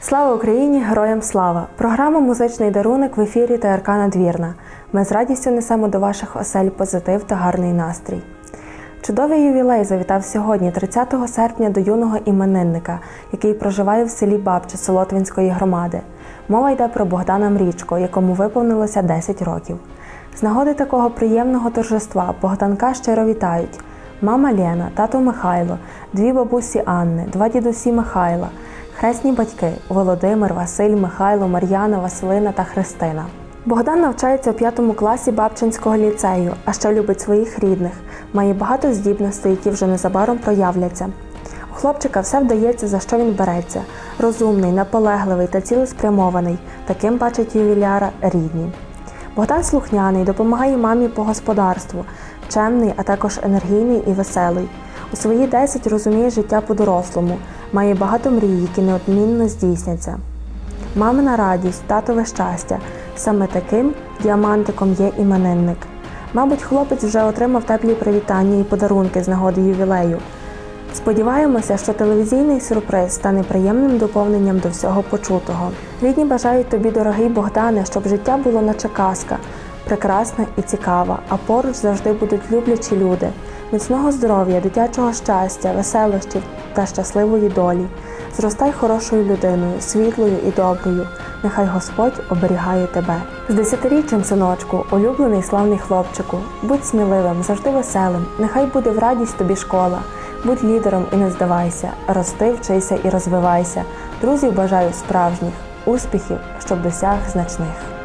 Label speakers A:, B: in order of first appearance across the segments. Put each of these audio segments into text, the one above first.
A: Слава Україні! Героям слава! Програма Музичний дарунок в ефірі ТРК Надвірна. Ми з радістю несемо до ваших осель позитив та гарний настрій. Чудовий ювілей завітав сьогодні, 30 серпня, до юного іменинника, який проживає в селі Бабча Солотвинської громади. Мова йде про Богдана Мрічко, якому виповнилося 10 років. З нагоди такого приємного торжества Богданка щиро вітають мама Лена, тато Михайло, дві бабусі Анни, два дідусі Михайла, хресні батьки Володимир, Василь, Михайло, Мар'яна, Василина та Христина. Богдан навчається в п'ятому класі Бабчинського ліцею, а ще любить своїх рідних, має багато здібностей, які вже незабаром проявляться. У хлопчика все вдається, за що він береться. Розумний, наполегливий та цілеспрямований. Таким бачить ювіляра рідні. Богдан слухняний, допомагає мамі по господарству, чемний, а також енергійний і веселий. У свої 10 розуміє життя по-дорослому, має багато мрій, які неодмінно здійсняться. Мамина радість, татове щастя. Саме таким діамантиком є іменинник. Мабуть, хлопець вже отримав теплі привітання і подарунки з нагоди ювілею. Сподіваємося, що телевізійний сюрприз стане приємним доповненням до всього почутого. Рідні бажають тобі, дорогий Богдане, щоб життя було наче казка, прекрасна і цікава, а поруч завжди будуть люблячі люди, міцного здоров'я, дитячого щастя, веселощів та щасливої долі. Зростай хорошою людиною, світлою і доброю. Нехай Господь оберігає тебе. З десятиріччям, синочку, улюблений славний хлопчику, будь сміливим, завжди веселим. Нехай буде в радість тобі школа. Будь лідером і не здавайся, рости, вчися і розвивайся. Друзів бажаю справжніх успіхів, щоб досяг значних.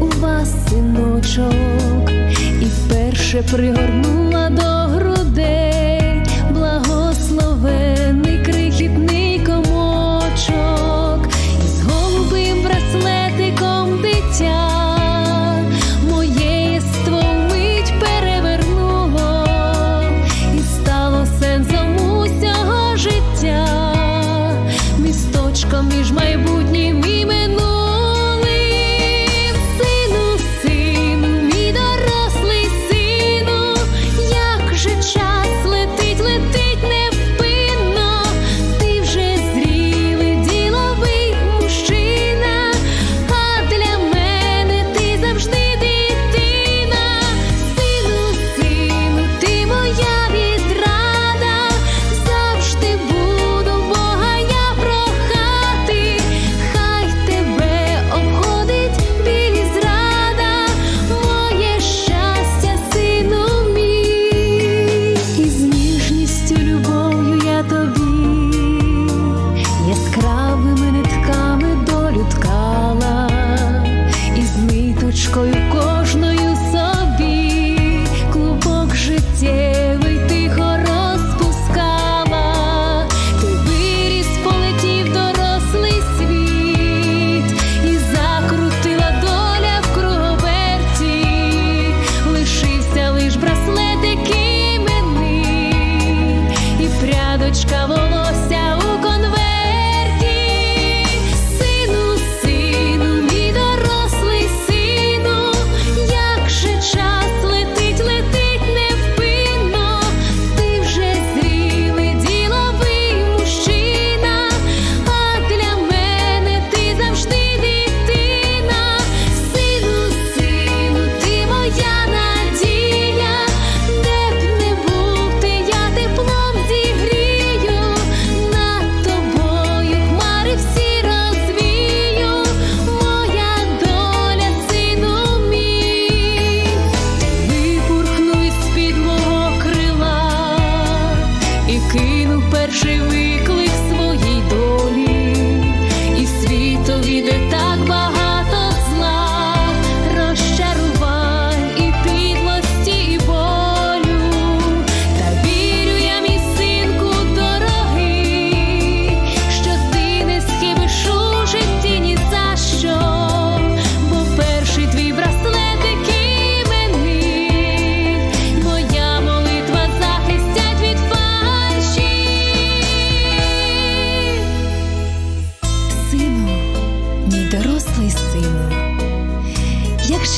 B: У вас синочок, і вперше пригорнула до грудей Квіточка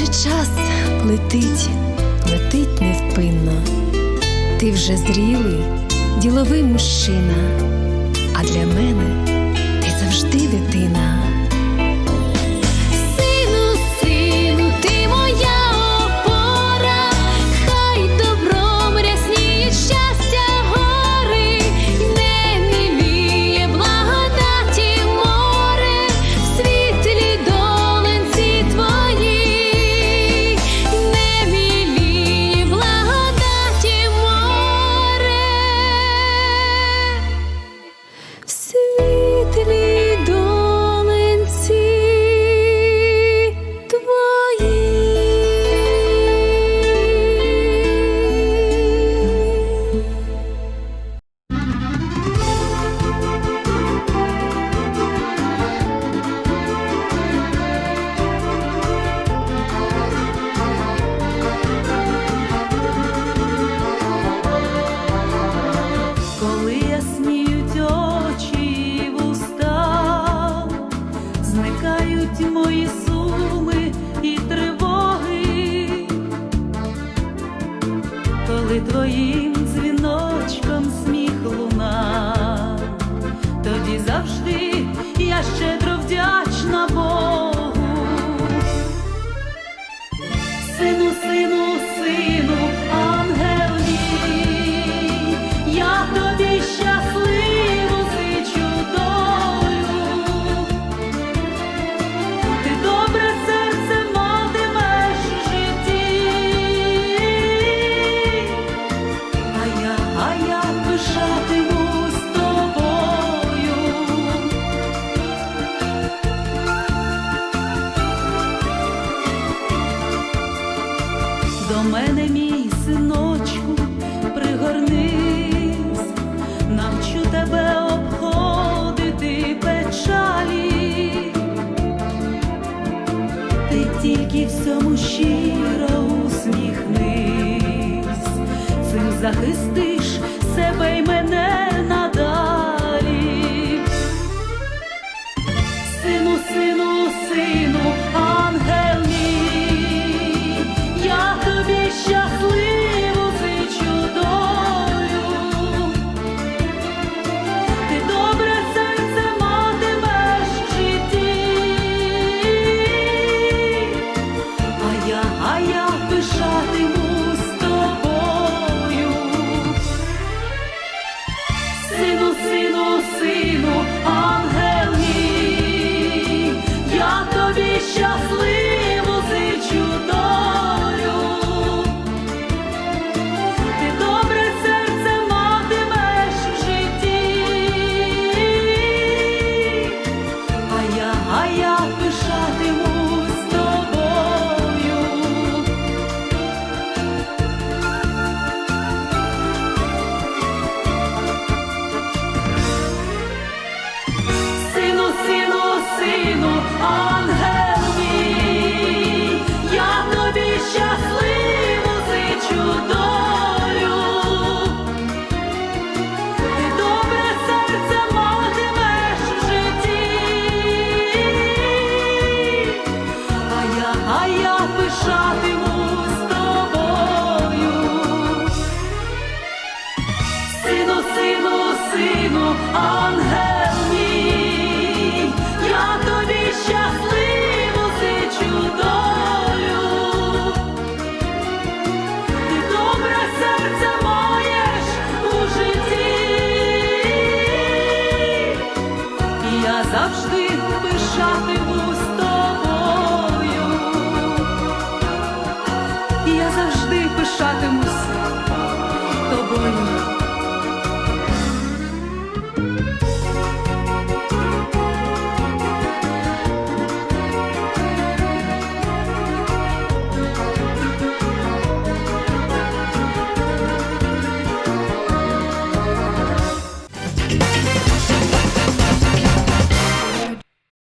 B: наче час летить, летить невпинно. Ти вже зрілий, діловий мужчина, а для мене ти завжди дитина.
C: щиро усміхнись, цим захистиш себе й мене. щасливу зичу долю, ти добре серце матимеш житті, а я, пишатиму з тобою. Сину, сину, сину, ангел. а я пишатиму.